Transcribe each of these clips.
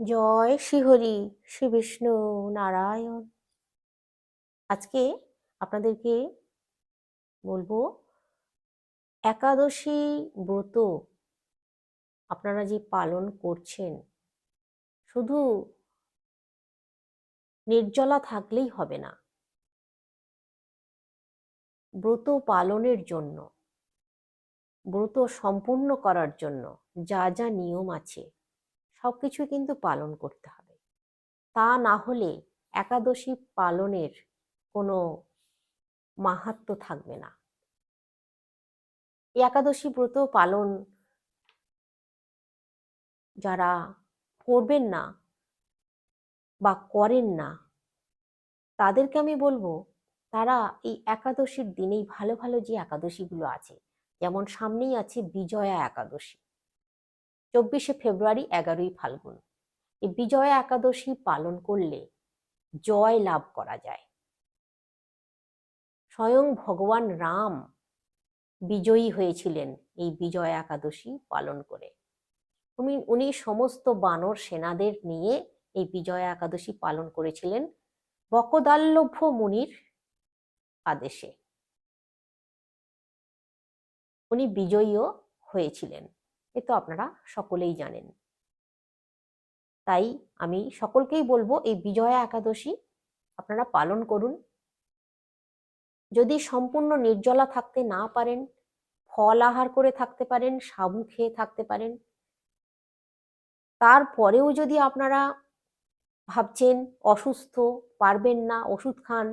জয় শ্রীহরি শ্রী বিষ্ণু নারায়ণ। আজকে আপনাদেরকে বলব, একাদশী ব্রত আপনারা যে পালন করছেন, শুধু নির্জলা থাকলেই হবে না। ব্রত পালনের জন্য, ব্রত সম্পূর্ণ করার জন্য যা যা নিয়ম আছে সব কিছু কিন্তু পালন করতে হবে। তা না হলে একাদশী পালনের কোনো মাহাত্ম থাকবে না। একাদশী ব্রত পালন যারা করবেন না বা করেন না, তাদেরকে আমি বলব, তারা এই একাদশীর দিনেই ভালো ভালো যে একাদশীগুলো আছে, যেমন সামনেই আছে বিজয়া একাদশী। চব্বিশে ফেব্রুয়ারি এগারোই ফাল্গুন। এই বিজয়া একাদশী পালন করলে জয় লাভ করা যায়। স্বয়ং ভগবান রাম বিজয়ী হয়েছিলেন এই বিজয়া একাদশী পালন করে। উনি উনি সমস্ত বানর সেনাদের নিয়ে এই বিজয়া একাদশী পালন করেছিলেন বকদাল্লভ্য মুনির আদেশে। উনি বিজয়ীও হয়েছিলেন। এ তো আপনারা সকলেই জানেন। তাই আমি সকলকেই বলব, এই বিজয়া একাদশী আপনারা পালন করুন। যদি সম্পূর্ণ নির্জলা থাকতে না পারেন, ফল আহার করে থাকতে পারেন সাবু খেয়ে থাকতে পারেন তারপরেও যদি আপনারা ভাবছেন অসুস্থ, পারবেন না, ওষুধ খান,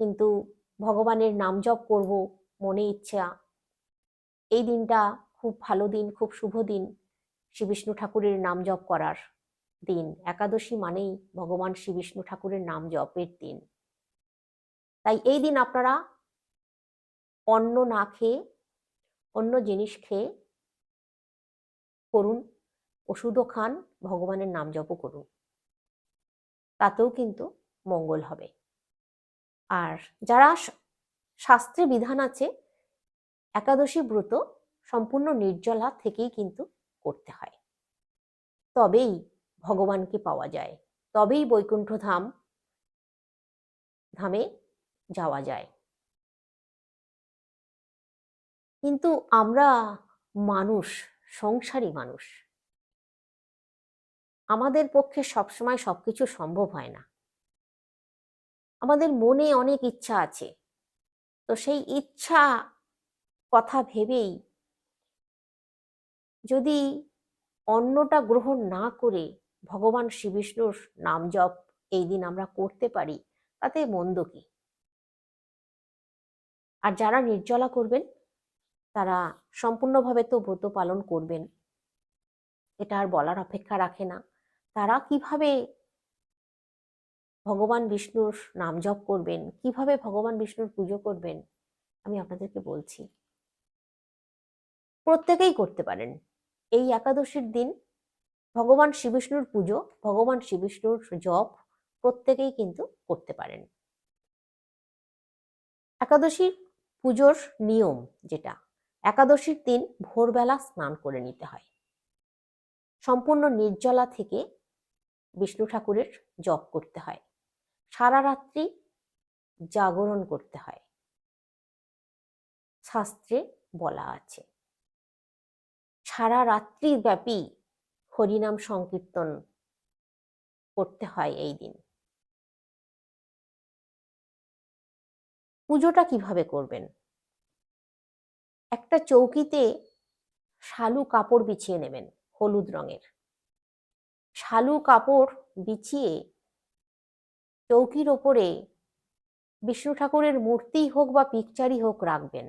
কিন্তু ভগবানের নাম জপ করব, মনে ইচ্ছা, এই দিনটা খুব ভালো দিন, খুব শুভ দিন। শ্রী বিষ্ণু ঠাকুরের নাম জপ করার দিন। একাদশী মানেই ভগবান শ্রী বিষ্ণু ঠাকুরের নাম জপের দিন। তাই এই দিন আপনারা অন্ন না খেয়ে, অন্য জিনিস খেয়ে করুন, ওষুধও খান, ভগবানের নাম জপও করুন। তাতেও কিন্তু মঙ্গল হবে। আর যারা শাস্ত্রে বিধান আছে, একাদশী ব্রত সম্পূর্ণ নির্জলা থেকেই কিন্তু করতে হয়। তবেই ভগবানকে পাওয়া যায়, তবেই বৈকুণ্ঠ ধাম, ধামে যাওয়া যায়। কিন্তু আমরা মানুষ, সংসারী মানুষ, আমাদের পক্ষে সবসময় সবকিছু সম্ভব হয় না। আমাদের মনে অনেক ইচ্ছা আছে, তো সেই ইচ্ছা কথা ভেবেই যদি অন্নটা গ্রহণ না করে ভগবান শ্রী বিষ্ণুর নাম জপ এই দিন আমরা করতে পারি, তাতে মন্দ কি? আর যারা নির্জলা করবেন, তারা সম্পূর্ণভাবে তো ব্রত পালন করবেন, এটা আর বলার অপেক্ষা রাখে না। তারা কীভাবে ভগবান বিষ্ণুর নাম জপ করবেন, কীভাবে ভগবান বিষ্ণুর পুজো করবেন, আমি আপনাদেরকে বলছি। প্রত্যেকেই করতে পারেন। এই একাদশীর দিন ভগবান শ্রীবিষ্ণুর পুজো, ভগবান শ্রীবিষ্ণুর জপ প্রত্যেকেই কিন্তু করতে পারেন। একাদশীর পুজোর নিয়ম যেটা, একাদশীর দিন ভোরবেলা স্নান করে নিতে হয়। সম্পূর্ণ নির্জলা থেকে বিষ্ণু ঠাকুরের জপ করতে হয়। সারা রাত্রি জাগরণ করতে হয়। শাস্ত্রে বলা আছে। সারা রাত্রি ব্যাপী হরিনাম সংকীর্তন করতে হয় এই দিন। পুজোটা কীভাবে করবেন? একটা চৌকিতে শালু কাপড় বিছিয়ে নেবেন, হলুদ রঙের। শালু কাপড় বিছিয়ে চৌকির ওপরে বিষ্ণু ঠাকুরের মূর্তি হোক বা পিকচারই হোক রাখবেন।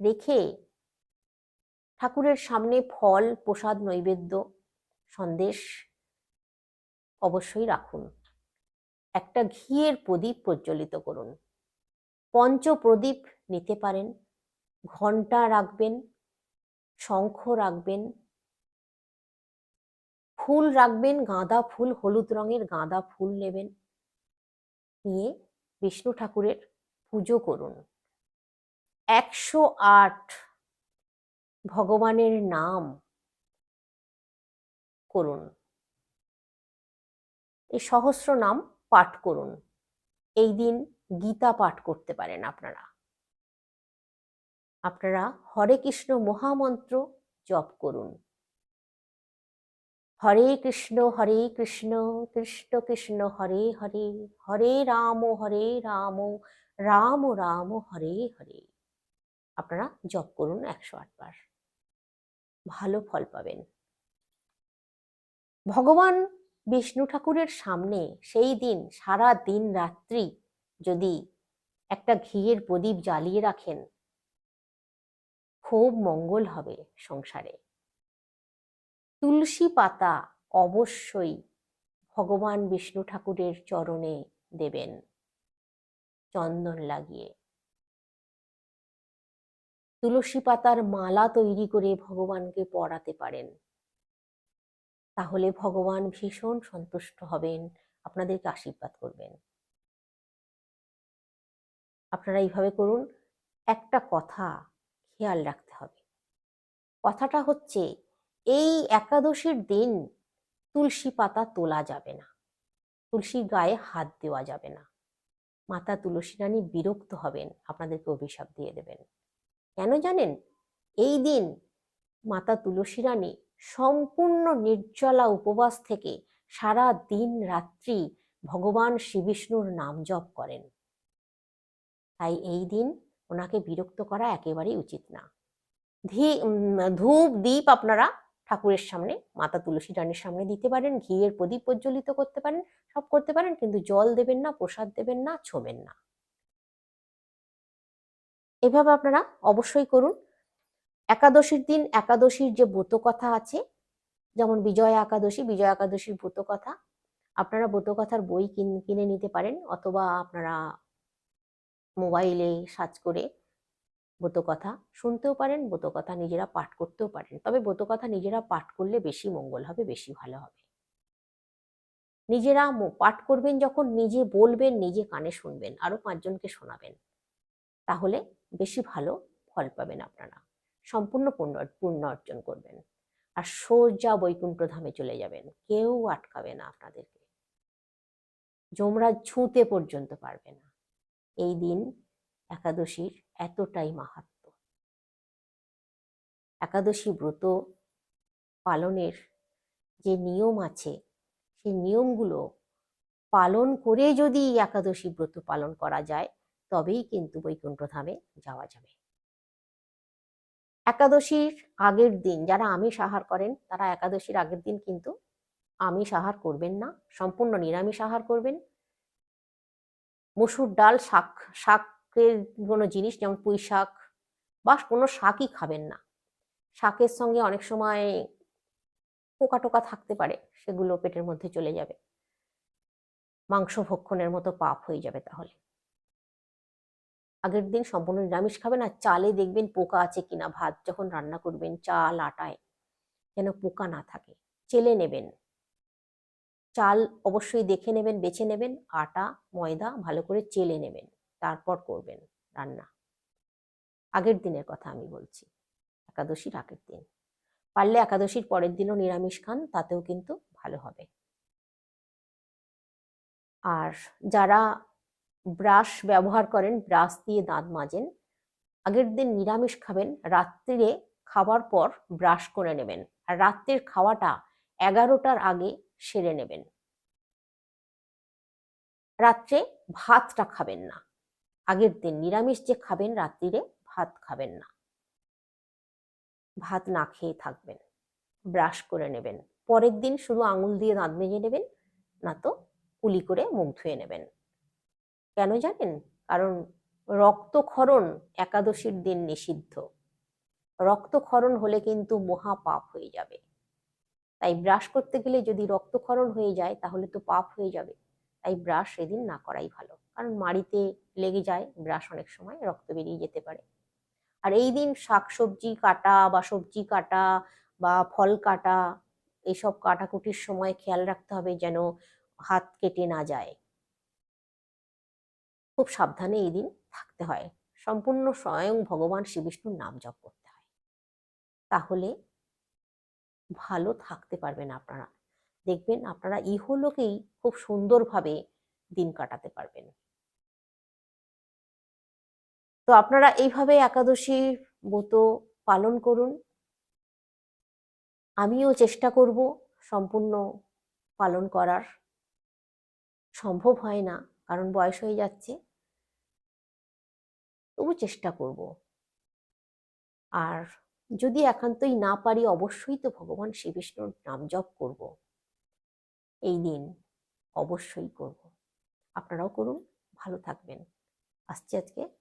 রেখে ঠাকুরের সামনে ফল, প্রসাদ, নৈবেদ্য, সন্দেশ অবশ্যই রাখুন। একটা ঘিয়ের প্রদীপ প্রজ্বলিত করুন। পঞ্চ প্রদীপ নিতে পারেন ঘণ্টা রাখবেন, শঙ্খ রাখবেন, ফুল রাখবেন, গাঁদা ফুল, হলুদ রঙের গাঁদা ফুল নেবেন। নিয়ে বিষ্ণু ঠাকুরের পুজো করুন। একশো আট ভগবানের নাম করুন। এই সহস্র নাম পাঠ করুন। এই দিন গীতা পাঠ করতে পারেন আপনারা। আপনারা হরে কৃষ্ণ মহামন্ত্র জপ করুন। হরে কৃষ্ণ হরে কৃষ্ণ কৃষ্ণ কৃষ্ণ, হরে হরে হরে রাম হরে রাম রাম রাম, হরে হরে। আপনারা জপ করুন একশো আটবার ভালো ফল পাবেন। ভগবান বিষ্ণু ঠাকুরের সামনে সেই দিন, সারা দিন রাত্রি যদি একটা ঘিয়ের প্রদীপ জ্বালিয়ে রাখেন, খুব মঙ্গল হবে সংসারে। তুলসী পাতা অবশ্যই ভগবান বিষ্ণু ঠাকুরের চরণে দেবেন। চন্দন লাগিয়ে। তুলসী পাতার মালা তৈরি করে ভগবানকে পরাতে পারেন। তাহলে ভগবান ভীষণ সন্তুষ্ট হবেন, আপনাদেরকে আশীর্বাদ করবেন। আপনারা এইভাবে করুন, একটা কথা খেয়াল রাখতে হবে। কথাটা হচ্ছে, এই একাদশীর দিন তুলসী পাতা তোলা যাবে না তুলসীর গায়ে হাত দেওয়া যাবে না। মাতা তুলসী রানী বিরক্ত হবেন, আপনাদেরকে অভিশাপ দিয়ে দেবেন। কেন জানেন? এই দিন মাতা তুলসী রানী সম্পূর্ণ নির্জলা উপবাস থেকে সারা দিন রাত্রি ভগবান শ্রীবিষ্ণুর নাম জপ করেন। তাই এই দিন ওনাকে বিরক্ত করা একেবারেই উচিত না। ধূপ দ্বীপ আপনারা ঠাকুরের সামনে, মাতা তুলসী রানীর সামনে দিতে পারেন, ঘিয়ের প্রদীপ প্রজ্বলিত করতে পারেন, সব করতে পারেন, কিন্তু জল দেবেন না, প্রসাদ দেবেন না, ছোবেন না। এভাবে আপনারা অবশ্যই করুন। একাদশীর দিন একাদশীর যে ব্রত কথা আছে, যেমন বিজয়া একাদশী, বিজয়া একাদশীর ব্রত কথা আপনারা ব্রত কথার বই কিনে নিতে পারেন অথবা আপনারা মোবাইলে সার্চ করে ব্রতকথা শুনতেও পারেন, ব্রতকথা নিজেরা পাঠ করতেও পারেন। তবে ব্রতকথা নিজেরা পাঠ করলে বেশি মঙ্গল হবে, বেশি ভালো হবে। নিজেরা পাঠ করবেন যখন নিজে বলবেন, নিজে কানে শুনবেন, আরও পাঁচজনকে শোনাবেন। তাহলে বেশি ভালো ফল পাবেন আপনারা। সম্পূর্ণ পূর্ণ পূর্ণ অর্জন করবেন। আর সোজা বৈকুণ্ঠ ধামে চলে যাবেন। কেউ আটকাবে না আপনাদেরকে। যমরাজ ছুঁতে পর্যন্ত পারবে না। এই দিন একাদশীর এতটাই মাহাত্ম একাদশী ব্রত পালনের যে নিয়ম আছে, সেই নিয়মগুলো পালন করে যদি একাদশী ব্রত পালন করা যায় তবেই কিন্তু বৈকুণ্ঠ ধামে যাওয়া যাবে। একাদশীর আগের দিন যারা আমিষ আহার করেন, তারা একাদশীর আগের দিন কিন্তু আমিষ আহার করবেন না, সম্পূর্ণ নিরামিষ আহার করবেন। মসুর ডাল, শাক, শাকের কোনো জিনিস যেমন পুঁই শাক বা কোনো শাকই খাবেন না। শাকের সঙ্গে অনেক সময় পোকা টোকা থাকতে পারে, সেগুলো পেটের মধ্যে চলে যাবে। মাংস ভক্ষণের মতো পাপ হয়ে যাবে তাহলে। আগের দিন সম্পূর্ণ নিরামিষ খাবেন আর চালে দেখবেন পোকা আছে কিনা ভাত যখন রান্না করবেন, চাল, আটায় যেন পোকা না থাকে। চেলে নেবেন। চাল অবশ্যই দেখে নেবেন, বেছে নেবেন, আটা, ময়দা ভালো করে চেলে নেবেন, তারপর করবেন রান্না। আগের দিনের কথা আমি বলছি, একাদশীর আগের দিন। পারলে একাদশীর পরের দিনও নিরামিষ খান, তাতেও কিন্তু ভালো হবে। আর যারা ব্রাশ ব্যবহার করেন ব্রাশ দিয়ে দাঁত মাজেন। আগের দিন নিরামিষ খাবেন, রাত্রিরে খাবার পর ব্রাশ করে নেবেন। আর রাত্রের খাওয়াটা এগারোটার আগে সেরে নেবেন। রাত্রে ভাতটা খাবেন না। আগের দিন নিরামিষ যে খাবেন, রাত্রিরে ভাত খাবেন না। ভাত না খেয়ে থাকবেন ব্রাশ করে নেবেন। পরের দিন শুধু আঙুল দিয়ে দাঁত মেজে নেবেন, না তো কুলি করে মুখ ধুয়ে নেবেন। কেন জানেন? কারণ রক্তক্ষরণ একাদশীর দিন নিষিদ্ধ। রক্তক্ষরণ হলে কিন্তু মহা পাপ হয়ে যাবে। তাই ব্রাশ করতে গেলে যদি রক্তক্ষরণ হয়ে যায়, তাহলে তো পাপ হয়ে যাবে। তাই ব্রাশ সেদিন না করাই ভালো। কারণ মাড়িতে লেগে যায়, ব্রাশ অনেক সময় রক্ত বেরিয়ে যেতে পারে। আর এই দিন শাক সবজি কাটা বা সবজি কাটা বা ফল কাটা এইসব কাটাকুটির সময় খেয়াল রাখতে হবে যেন হাত কেটে না যায়। খুব সাবধানে এই দিন থাকতে হয়। সম্পূর্ণ স্বয়ং ভগবান শ্রীবিষ্ণুর নাম জপ করতে হয়। তাহলে ভালো থাকতে পারবেন আপনারা। দেখবেন আপনারা ইহলোকেই খুব সুন্দরভাবে দিন কাটাতে পারবেন। তো আপনারা এইভাবে একাদশী ব্রত পালন করুন। আমিও চেষ্টা করব সম্পূর্ণ পালন করার। সম্ভব হয় না, কারণ বয়স হয়ে যাচ্ছে। তবু চেষ্টা করব। আর যদি একান্তই না পারি, অবশ্যই তো ভগবান শ্রী বিষ্ণুর নাম জপ করব। এই দিন অবশ্যই করব। আপনারাও করুন, ভালো থাকবেন। আসছি আজকে।